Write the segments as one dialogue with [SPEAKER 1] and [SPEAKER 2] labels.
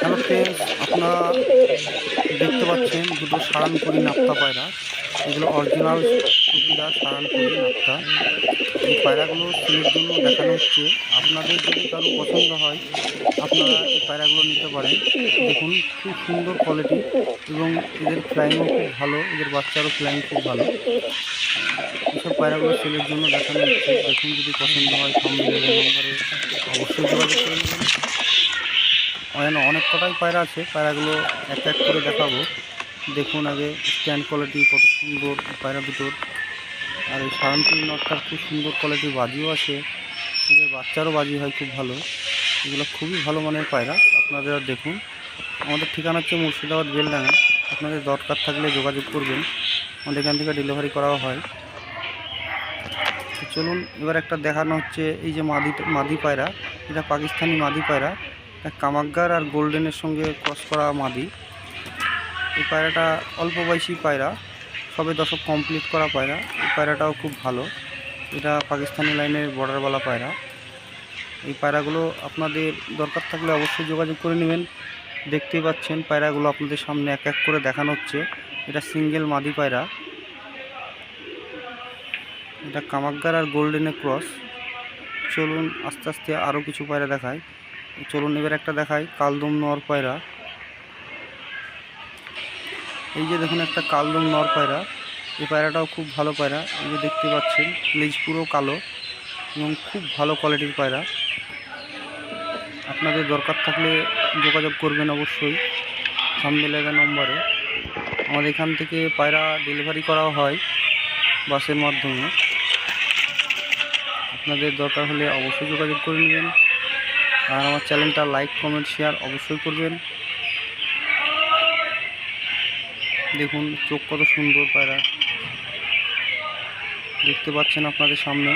[SPEAKER 1] Hello friends আপনারা দেখতে পাচ্ছেন দুটো সারানপুরি নাপ্তা পায়রা। এগুলো অরিজিনাল টুপিরা সারানপুরি নাপ্তা। এই পায়রাগুলো সেলের জন্য দেখানো হচ্ছে। আপনাদের যদি কারও পছন্দ হয়, আপনারা এই পায়রাগুলো নিতে পারেন। দেখুন, খুব সুন্দর কোয়ালিটি এবং এদের ফ্লাইংও খুব ভালো, এদের বাচ্চারও ফ্লাইং খুব ভালো। এসব পায়রাগুলো সেলের জন্য দেখানো হচ্ছে। দেখুন, যদি পছন্দ হয় কম নম্বরে অবশ্যই যোগাযোগ করে নেবেন। অনেক অনেক কটাই পায়রা আছে, পায়রাগুলো এক এক করে দেখাবো। দেখুন আগে স্ট্যান্ড কোয়ালিটি কত সুন্দর, পায়রা দুটোর। আর এই সারানপুরি নটটার খুব সুন্দর কোয়ালিটির বাজিও আছে। এদের বাচ্চারও বাজি হয়, খুব ভালো। এগুলো খুবই ভালো মানের পায়রা, আপনারা দেখুন। আমাদের ঠিকানা হচ্ছে মুর্শিদাবাদ বেলডাঙ্গা আপনাদের দরকার থাকলে যোগাযোগ করবেন। আমাদের এখান থেকে ডেলিভারি করাও হয়। চলুন, এবার একটা দেখানো হচ্ছে এই যে মাদি মাদি পায়রা। এটা পাকিস্তানি মাদি পায়রা। কামাগ্গার আর গোল্ডেনের সঙ্গে ক্রস করা মাদি। এই পায়রাটা অল্প বয়সী পায়রা, সবে দশক কমপ্লিট করা পায়রা। এই পায়রাটাও খুব ভালো। এটা পাকিস্তানি লাইনের বর্ডারওয়ালা পায়রা। এই পায়রাগুলো আপনাদের দরকার থাকলে অবশ্যই যোগাযোগ করে নেবেন। দেখতেই পাচ্ছেন পায়রাগুলো আপনাদের সামনে এক এক করে দেখানো হচ্ছে। এটা সিঙ্গেল মাদি পায়রা। এটা কামাগ্গার আর গোল্ডেনের ক্রস। চলুন আস্তে আস্তে আরও কিছু পায়রা দেখায় চলুন এবার একটা দেখাই, কালদম নর পায়রা এই যে দেখুন একটা কালদম নর পায়রা এই পায়রাটাও খুব ভালো পায়রা এই যে দেখতে পাচ্ছেন, লেজ পুরো কালো এবং খুব ভালো কোয়ালিটির পায়রা আপনাদের দরকার থাকলে যোগাযোগ করবেন অবশ্যই সামনে লেগা নম্বরে। আমাদের এখান থেকে পায়রা ডেলিভারি করাও হয় বাসের মাধ্যমে। আপনাদের দরকার হলে অবশ্যই যোগাযোগ করে নেবেন। আর আমার চ্যানেলটা লাইক, কমেন্ট, শেয়ার অবশ্যই করবেন। দেখুন, চোখ কত সুন্দর পায়রা। দেখতে পাচ্ছেন আপনাদের সামনে।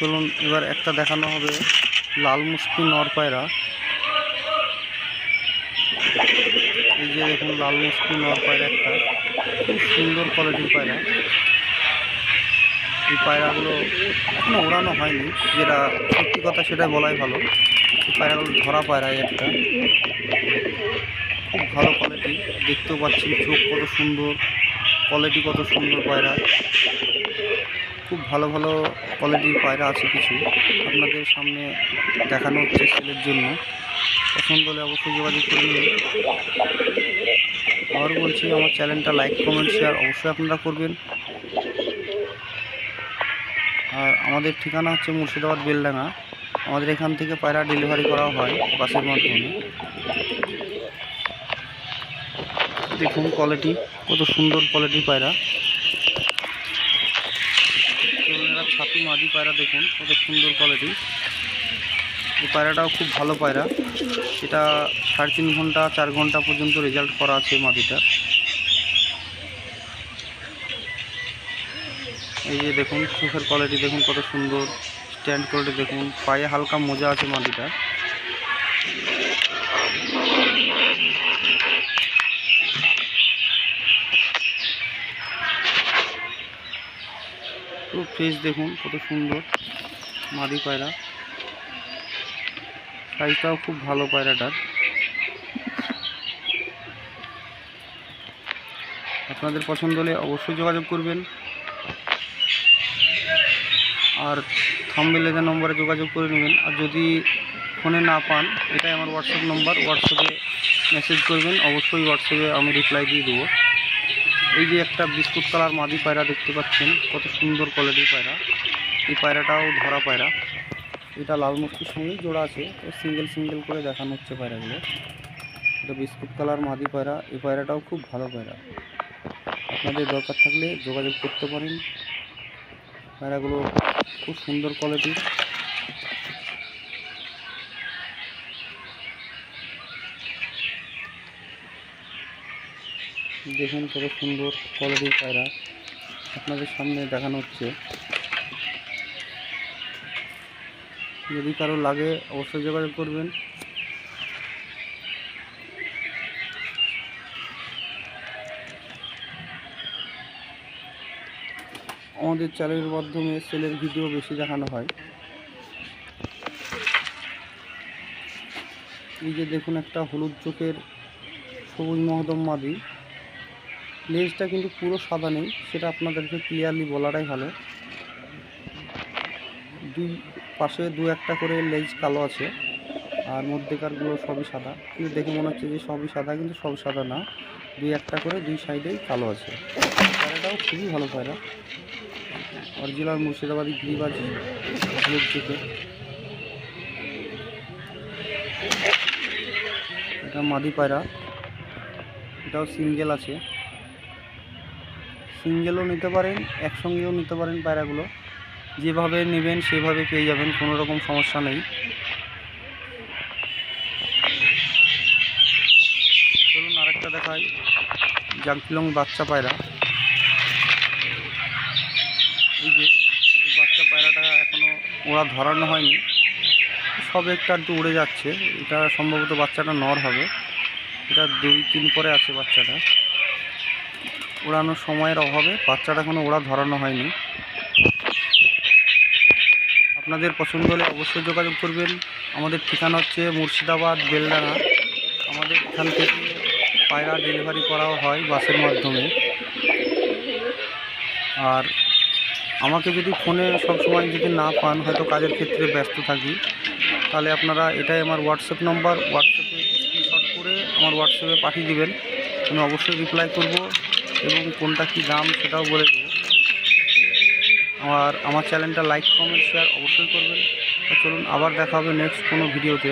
[SPEAKER 1] চলুন, এবার একটা দেখানো হবে লাল মুষ্টি নর পায়রা। এই যে দেখুন, লাল মুষ্টি নর পায়রা একটা। খুব সুন্দর কোয়ালিটির পায়রা। এই পায়রাগুলো এখনও ওড়ানো হয়নি। যেটা সত্যি কথা সেটাই বলাই ভালো। এই পায়রাগুলো ধরা পায়রা একটা। খুব ভালো কোয়ালিটি দেখতেও পাচ্ছেন চোখ কত সুন্দর। কোয়ালিটি কত সুন্দর পায়রা। খুব ভালো ভালো কোয়ালিটির পায়রা আছে কিছু। আপনাদের সামনে দেখানো হচ্ছে সেলের জন্য। পছন্দ হলে অবশ্যই যোগাযোগ করে নেবেন আবার বলছি, আমার চ্যানেলটা লাইক কমেন্ট শেয়ার অবশ্যই আপনারা করবেন। আর আমাদের ঠিকানা হচ্ছে মুর্শিদাবাদ বেলডাঙ্গা। আমাদের এখান থেকে পায়রা ডেলিভারি করা হয় বাসের মাধ্যমে। দেখুন কোয়ালিটি কত সুন্দর কোয়ালিটির পায়রা। ছাতি মাদি পায়রা দেখুন, কত সুন্দর কোয়ালিটি এই পায়রাটাও খুব ভালো পায়রা। এটা সাড়ে তিন ঘণ্টা, চার ঘণ্টা পর্যন্ত রেজাল্ট করা আছে মাদিটা। এই যে দেখুন চোখের কোয়ালিটি দেখুন, কত সুন্দর। স্ট্যান্ড কোয়ালিটি দেখুন, পায়ে হালকা মোজা আছে মাটিটা। পুরো ফ্রেশ দেখুন, কত সুন্দর মাদি পায়রা। সাইজটাও খুব ভালো পায়রাটার। আপনাদের পছন্দ হলে অবশ্যই যোগাযোগ করবেন। আর থাম্বেলের নম্বরে যোগাযোগ করে নেবেন। আর যদি ফোনে না পান, এটাই আমার হোয়াটসঅ্যাপ নম্বর হোয়াটসঅ্যাপে মেসেজ করবেন। অবশ্যই হোয়াটসঅ্যাপে আমি রিপ্লাই দিয়ে দেবো। এই যে একটা বিস্কুট কালার মাদি পায়রা দেখতে পাচ্ছেন, কত সুন্দর কোয়ালিটির পায়রা। এই পায়রাটাও ধরা পায়রা। এটা লাল মুক্তির সঙ্গেই জোড়া আছে। সিঙ্গেল সিঙ্গেল করে দেখানো হচ্ছে পায়রাগুলো। এটা বিস্কুট কালার মাদি পায়রা। এই পায়রাটাও খুব ভালো পায়রা। আপনাদের দরকার থাকলে যোগাযোগ করতে পারেন। পায়রাগুলো খুব সুন্দর কোয়ালিটির দেখুন কত সুন্দর কোয়ালিটির পায়রা। আপনাদের সামনে দেখানো হচ্ছে। যদি কারও লাগে, অবশ্যই যোগাযোগ করবেন। আমাদের চ্যানেলের মাধ্যমে সেলের ভিডিও বেশি দেখানো হয়। এই যে দেখুন একটা হলুদ চোখের সবুজ মহদম মাদি। লেজটা কিন্তু পুরো সাদা নেই, সেটা আপনাদেরকে ক্লিয়ারলি বলাটাই ভালো। দুই পাশে দু একটা করে লেজ কালো আছে, আর মধ্যেকারগুলো সবই সাদা। কিন্তু দেখে মনে হচ্ছে যে সবই সাদা, কিন্তু সব সাদা না। দুই একটা করে দুই সাইডেই কালো আছে। পায়রাটাও খুবই ভালো পায়রা অরিজিনাল মুর্শিদাবাদী গিরিবাজ হলুদ এটা মাদি পায়রা। এটাও সিঙ্গেল আছে। সিঙ্গেলও নিতে পারেন, একসঙ্গেও নিতে পারেন পায়রাগুলো। যেভাবে নেবেন সেভাবে পেয়ে যাবেন, কোনো রকম সমস্যা নেই। চলুন আরেকটা দেখাই। জাংকিলং বাচ্চা পায়রা। এই যে বাচ্চা পায়রাটা এখনও ওরা ধরানো হয়নি। সবে একটু আধটু উড়ে যাচ্ছে। এটা সম্ভবত বাচ্চাটা নর হবে। এটা দুই তিন পরে আছে বাচ্চাটা। ওড়ানোর সময়ের অভাবে বাচ্চাটা এখনও ওরা ধরানো হয়নি। আপনাদের পছন্দ হলে অবশ্যই যোগাযোগ করবেন। আমাদের ঠিকানা হচ্ছে মুর্শিদাবাদ বেলডাঙা আমাদের এখান থেকে পায়রা ডেলিভারি করাও হয় বাসের মাধ্যমে। আর আমাকে যদি ফোনে সবসময় যদি না পান, হয়তো কাজের ক্ষেত্রে ব্যস্ত থাকি, তাহলে আপনারা এটাই আমার হোয়াটসঅ্যাপ নম্বর হোয়াটসঅ্যাপে স্ক্রিনশট করে আমার হোয়াটসঅ্যাপে পাঠিয়ে দিবেন। আমি অবশ্যই রিপ্লাই করব এবং কোনটা কী দাম সেটাও বলে দেবো। আর আমার চ্যানেলটা লাইক কমেন্ট শেয়ার অবশ্যই করবেন। চলুন আবার দেখা হবে নেক্সট কোনো ভিডিওতে